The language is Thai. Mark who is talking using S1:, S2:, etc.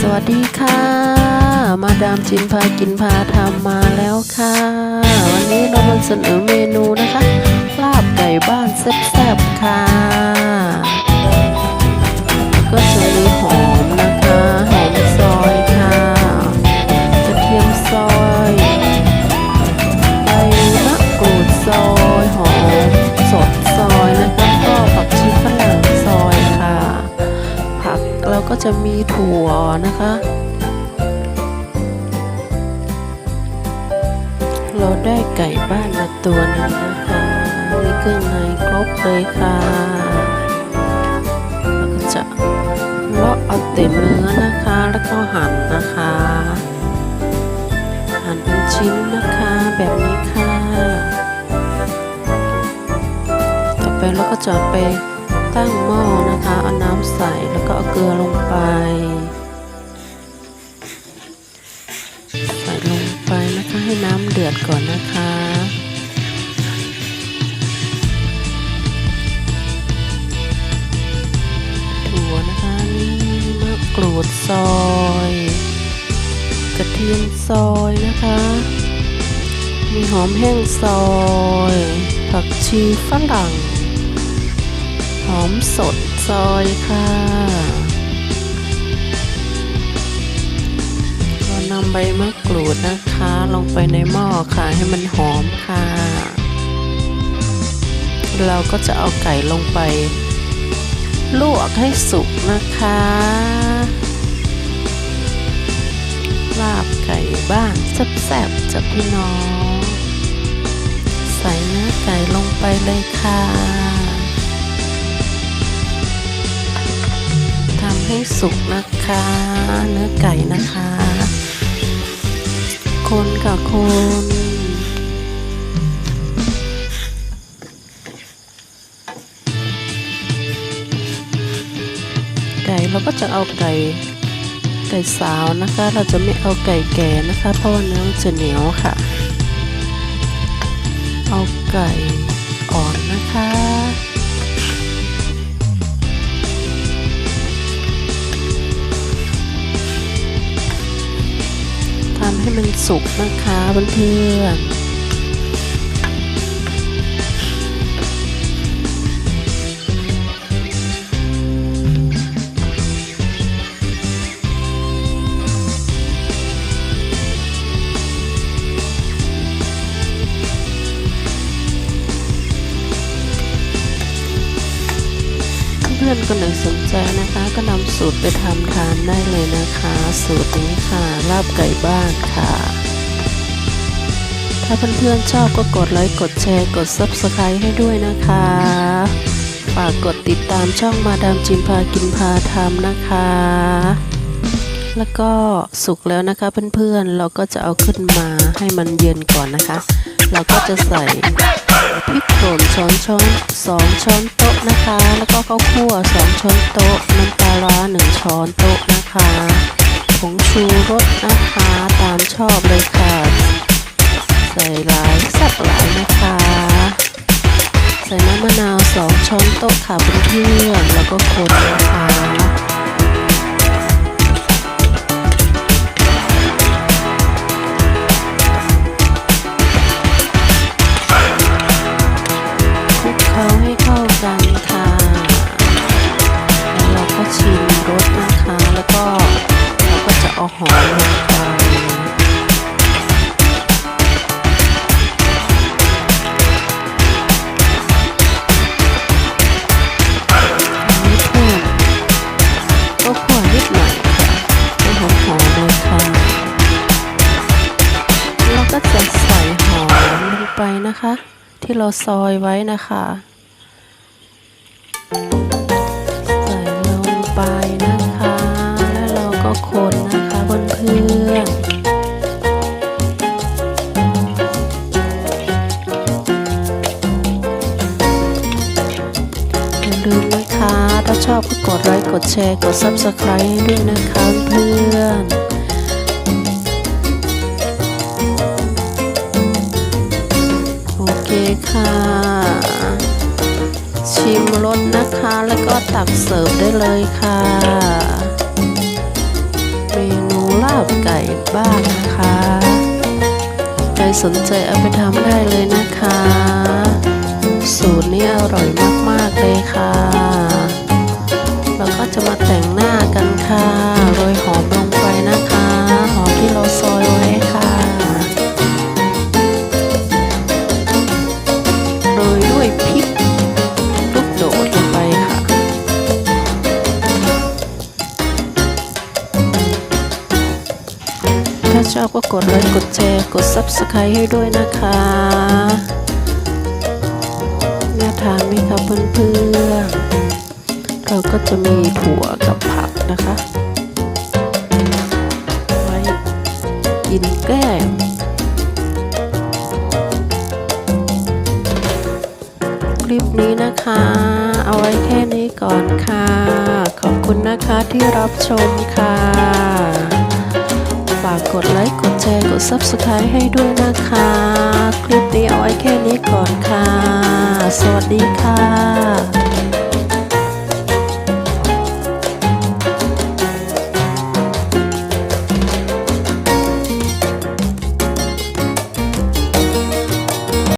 S1: สวัสดีค่ะ มาดามจินพากินพาทำมาแล้วค่ะ วันนี้เรามาเสนอเมนูนะคะลาบไก่บ้านแซ่บๆค่ะ จะมีถั่วนะคะ เราได้ไก่บ้านมาตัวหนึงนะคะ มีเครื่องในครบเลยค่ะแล้วก็จะเลาะเอาเต็มเนื้อนะคะ แล้วก็หั่นนะคะ หั่นเป็นชิ้นนะคะแบบนี้ค่ะ ต่อไปเราก็จะไป ตั้งหม้อนะคะ เอาน้ำใส่แล้วก็เอาเกลือลงไป ใส่ลงไปนะคะให้น้ำเดือดก่อนนะคะถั่วนะคะนี่มะกรูดซอย กระเทียมซอยนะคะ มีหอมแห้งซอย ผักชีฝรั่ง หอมสดซอยค่ะเรานำใบมะกรูดนะคะ ลงไปในหม้อค่ะให้มันหอมค่ะ เราก็จะเอาไก่ลงไป ลวกให้สุกนะคะลาบไก่บ้านแซ่บๆจากพี่น้อง ใส่เนื้อไก่ลงไปเลยค่ะ ให้สุกนะคะ เนื้อไก่นะคะ คนกับคนไก่เราก็จะเอาไก่ไก่สาวนะคะ เราจะไม่เอาไก่แก่นะคะ เพราะว่าเนื้อจะเหนียวค่ะ เอาไก่อ่อนนะคะ ให้มันสุกนะคะเพื่อนๆ คนไหนสนใจนะคะ ก็นำสูตรไปทำทานได้เลยนะคะ สูตรนี้ค่ะลาบไก่บ้านค่ะ ถ้าเพื่อนๆชอบก็กดไลค์กดแชร์กด Subscribe ให้ด้วยนะคะ ฝากกดติดตามช่องมาดามจิมพากินพาทำนะคะ แล้วก็สุกแล้วนะคะเพื่อนๆเราก็จะเอาขึ้นมาให้มันเย็นก่อนนะคะ เราก็จะใส่พริก ป่นช้อนช้อนสองช้อนโต๊ะนะคะ แล้วก็ข้าวคั่วสองช้อนโต๊ะ น้ำปลาร้าหนึ่งช้อนโต๊ะนะคะ ผงชูรสนะคะ ตามชอบเลยค่ะ ใส่หลายแซ่บหลายนะคะ ใส่น้ำมะนาวสองช้อนโต๊ะค่ะเพื่อนๆแล้วก็คนนะคะ นะคะ ที่เราซอยไว้นะคะใส่ลงไปนะคะ แล้วเราก็คนนะคะเพื่อนๆอย่าลืมนะคะ ถ้าชอบก็กดไลค์ กดแชร์ กด Subscribe ให้ด้วยนะคะเพื่อน ค่ะ ชิมรสนะคะแล้วก็ตักเสิร์ฟได้เลยค่ะ เมนูลาบไก่บ้างนะคะใครสนใจเอาไปทำได้เลยนะคะ สูตรนี้อร่อยมาก ๆ เลย โรยด้วยพริกลูกโดดลงไปค่ะ ถ้าชอบก็กดไลค์กดแชร์กด Subscribe ให้ด้วยนะคะน่าทานไหมคะเพื่อนๆ เราก็จะมีถั่วกับผักนะคะ ไว้กินแก้ม ลิปนี้นะคะ เอาไว้แค่นี้ก่อนค่ะ ขอบคุณนะคะที่รับชมค่ะ ฝากกดไลค์ กดแชร์ กด Subscribe ให้ด้วยนะคะ คลิปนี้เอาไว้แค่นี้ก่อนค่ะ สวัสดีค่ะ